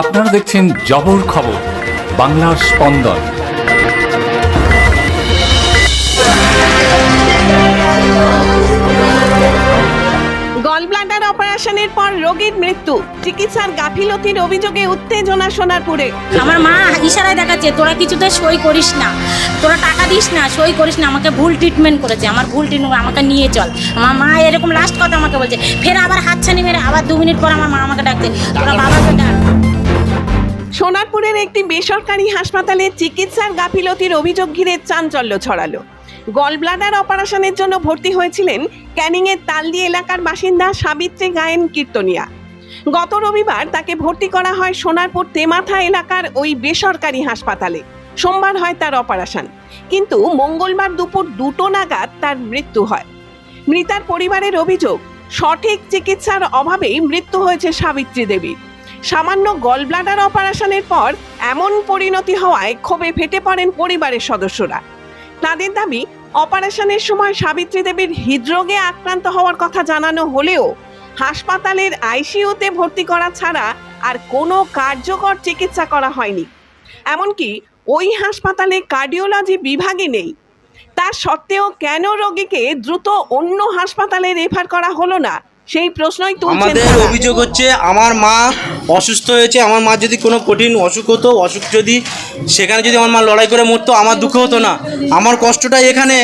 আপনারা দেখছেন জবর খবর বাংলার স্পন্দন। গলব্লাডার অপারেশনের পর রোগীর মৃত্যু চিকিৎসার গাফিলতির অভিযোগে উত্তেজনা সোনারপুরে। আমার মা ইশারায় দেখাচ্ছে তোরা কিছুতে সই করিস না তোরা টাকা দিস না সই করিস না আমাকে ভুল ট্রিটমেন্ট করেছে আমার ভুল ট্রিটমেন্ট আমাকে নিয়ে চল। আমার মা এরকম লাস্ট কথা আমাকে বলছে ফের আবার হাতছানি মেরে আবার দু মিনিট পর আমার মা আমাকে ডাকতে তোরা বাবাকে ডাক। সোনারপুরের একটি বেসরকারি হাসপাতালে চিকিৎসার গাফিলতির অভিযোগ ঘিরে চাঞ্চল্য ছড়ালো। গলব্লাডার অপারেশনের জন্য ভর্তি হয়েছিলেন ক্যানিংয়ের তালদি এলাকার বাসিন্দা সাবিত্রী গায়েন কীর্তনিয়া। গত রবিবার তাকে ভর্তি করা হয় সোনারপুর তেমাথা এলাকার ওই বেসরকারি হাসপাতালে। সোমবার হয় তার অপারেশন। কিন্তু মঙ্গলবার দুপুর দুটো নাগাদ তার মৃত্যু হয়। মৃতার পরিবারের অভিযোগ, সঠিক চিকিৎসার অভাবেই মৃত্যু হয়েছে সাবিত্রী দেবীর। সামান্য গলব্লাডার অপারেশনের পর এমন পরিণতি হওয়ায় ক্ষোভে ফেটে পড়েন পরিবারের সদস্যরা। তাদের দাবি, অপারেশনের সময় সাবিত্রী দেবীর হৃদরোগে আক্রান্ত হওয়ার কথা জানানো হলেও হাসপাতালের আইসিইউতে ভর্তি করা ছাড়া আর কোনো কার্যকর চিকিৎসা করা হয়নি। এমনকি ওই হাসপাতালে কার্ডিওলজি বিভাগই নেই। তা সত্ত্বেও কেন রোগীকে দ্রুত অন্য হাসপাতালে রেফার করা হলো না? সেই প্রশ্নই তুলছেন আমাদের অভিযোগ হচ্ছে আমার মা অসুস্থ হয়েছে আমার মা যদি কোনো কঠিন অসুখ হতো অসুখ যদি সেখানে যদি আমার মা লড়াই করে মরতো আমার দুঃখ হতো না। আমার কষ্টটা এখানে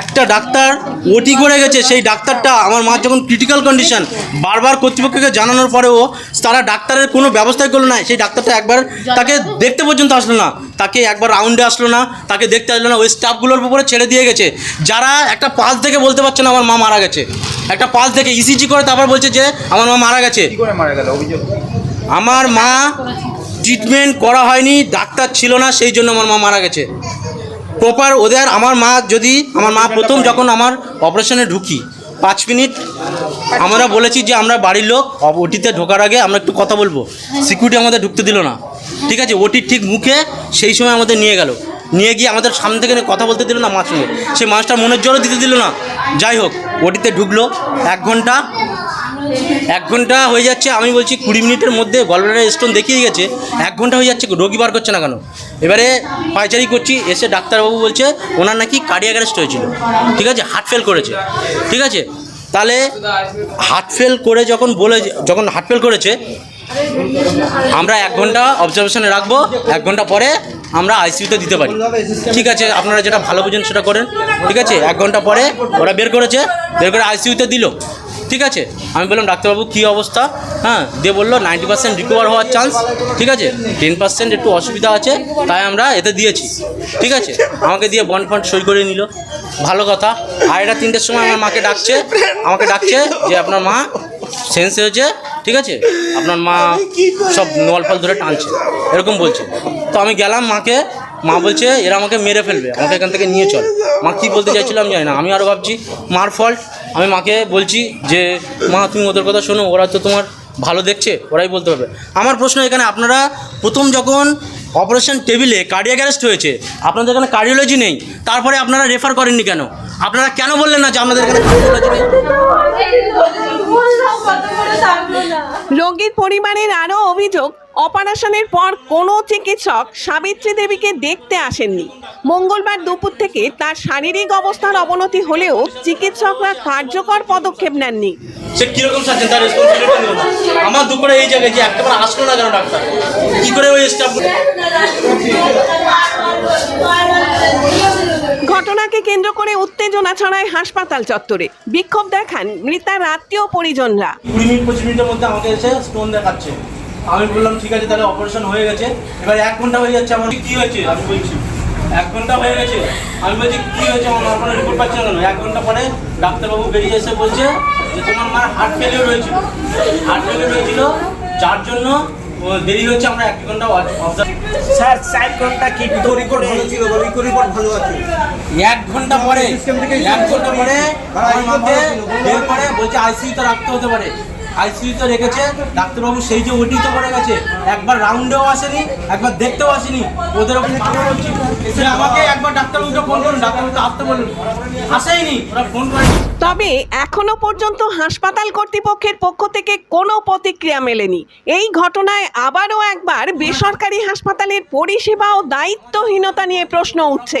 একটা ডাক্তার ওটি করে গেছে সেই ডাক্তারটা আমার মার যখন ক্রিটিক্যাল কন্ডিশন বারবার কর্তৃপক্ষকে জানানোর পরেও তারা ডাক্তারের কোনো ব্যবস্থাই করল না। সেই ডাক্তারটা একবার তাকে দেখতে পর্যন্ত আসলো না। তাকে একবার রাউন্ডে আসলো না তাকে দেখতে আসলো না ওই স্টাফগুলোর উপরে ছেড়ে দিয়ে গেছে। যারা একটা পাস দেখে বলতে পারছে না আমার মা মারা গেছে। একটা পাস দেখে ইসিজি করে তারপর বলছে যে আমার মা মারা গেছে। আমার মা ট্রিটমেন্ট করা হয়নি ডাক্তার ছিল না সেই জন্য আমার মা মারা গেছে। প্রপার ওদের আমার মা যদি আমার মা প্রথম যখন আমার অপারেশনে ঢুকি পাঁচ মিনিট আমরা বলেছি যে আমরা বাড়ির লোক ওটিতে ঢোকার আগে আমরা একটু কথা বলব। সিকিউরিটি আমাদের ঢুকতে দিল না। ঠিক আছে ওটির ঠিক মুখে সেই সময় আমাদের নিয়ে গেল। নিয়ে গিয়ে আমাদের সামনে থেকে কথা বলতে দিল না মাছ সঙ্গে। সেই মাছটা মনের জলও দিতে দিল না। যাই হোক, ওটিতে ঢুকলো। এক ঘণ্টা এক ঘণ্টা হয়ে যাচ্ছে, আমি বলছি কুড়ি মিনিটের মধ্যে গলব্লাডার স্টোন দেখিয়ে গেছে। এক ঘণ্টা হয়ে যাচ্ছে, রোগী বার করছে না কেন? এবারে পাইচারি করছি, এসে ডাক্তারবাবু বলছে, ওনার নাকি কার্ডিয়াক অ্যারেস্ট হয়েছিল। ঠিক আছে হার্ট ফেল করেছে। ঠিক আছে, তাহলে হার্ট ফেল করে যখন বলে যখন হার্ট ফেল করেছে আমরা এক ঘণ্টা অবজারভেশনে রাখব, এক ঘণ্টা পরে আমরা আইসিইউতে দিতে পারি। ঠিক আছে, আপনারা যেটা ভালো বুঝেন সেটা করেন। ঠিক আছে, এক ঘণ্টা পরে ওরা বের করেছে, বের করে আইসিইউতে দিল। ঠিক আছে, আমি বললাম, ডাক্তারবাবু, কী অবস্থা? হ্যাঁ দিয়ে বলল, নাইনটি পার্সেন্ট রিকভার হওয়ার চান্স ঠিক আছে, টেন পার্সেন্ট একটু অসুবিধা আছে, তাই আমরা এতে দিয়েছি। ঠিক আছে, আমাকে দিয়ে বন্ড ফন্ড সই করে নিল। ভালো কথা। আড়াইটা তিনটের সময় আমার মাকে ডাকছে, আমাকে ডাকছে যে আপনার মা সেন্স হয়েছে ঠিক আছে? আপনার মা সব নল ফল ধরে টানছে। এরকম বলছে। তো আমি গেলাম মাকে, মা বলছে, এরা আমাকে মেরে ফেলবে, আমাকে এখান থেকে নিয়ে চল। মা কী বলতে চাইছিলাম জানি না। আমি আরও ভাবছি, মার ফল্ট। আমি মাকে বলছি যে, মা, তুমি ওদের কথা শোনো, ওরা তো তোমার ভালো দেখছে, ওরাই বলতে পারবে। আমার প্রশ্ন এখানে, আপনারা প্রথম যখন অপারেশন টেবিলে কার্ডিয়াক অ্যারেস্ট হয়েছে, আপনাদের এখানে কার্ডিওলজি নেই, তারপরে আপনারা রেফার করেননি কেন? আপনারা কেন বললেন না যে আপনাদের এখানে কার্ডিওলজি নেই? রোগীর পরিবারের আরও অভিযোগ, অপারেশনের পর কোনো চিকিৎসক সাবিত্রী দেবীকে দেখতে আসেননি। মঙ্গলবার দুপুর থেকে তার শারীরিক অবস্থার অবনতি হলেও চিকিৎসকরা কার্যকর পদক্ষেপ নেননি। সে কীরকম সাজেন তার আমার দুপুরে এই জায়গায় যে আসলো না কেন ডাক্তার, কি করে ওই স্টাফ ঘটনাকে কেন্দ্র করে উত্তেজনা ছড়ায় হাসপাতাল চত্বরে। বিক্ষোভ দেখান মৃতার আত্মীয় পরিজনরা। কুড়ি মিনিট, পঁচিশ মিনিটের মধ্যে আমাকে এসে স্টোন দেখাচ্ছে। আমি বললাম, ঠিক আছে, তাহলে অপারেশন হয়ে গেছে। এবার এক ঘণ্টা হয়ে যাচ্ছে আমার। কি হয়েছে? আমি বলছি, এক ঘণ্টা হয়ে গেছে। আমি বলছি, কি হয়েছে? আমার মার কোনো রিপোর্ট পাচ্ছি না এক ঘণ্টা পরে ডাক্তারবাবু বেরিয়ে এসে বলছে যে তোমার মার হার্ট ফেলিওর হয়েছিল। হার্ট ফেলিওর হয়েছিল যার জন্য দেরি হচ্ছে আমরা এক ঘণ্টা স্যার চার ঘণ্টা কি রিপোর্ট ভালো ছিল রিপোর্ট ভালো আছে। এক ঘণ্টা পরে এক ঘণ্টা পরে করে বলছে আইসিইউতে রাখতে হতে পারে। আইসিইউতে রেখেছে ডাক্তারবাবু সেই যে ওটি তো করে গেছে একবার রাউন্ডেও আসেনি একবার দেখতেও আসেনি ওদের ওখানে কেন বলছি যে আমাকে একবার তবে এখনও পর্যন্ত হাসপাতাল কর্তৃপক্ষের পক্ষ থেকে কোনো প্রতিক্রিয়া মেলেনি। এই ঘটনায় আবারও একবার বেসরকারি হাসপাতালের পরিষেবা ও দায়িত্বহীনতা নিয়ে প্রশ্ন উঠছে।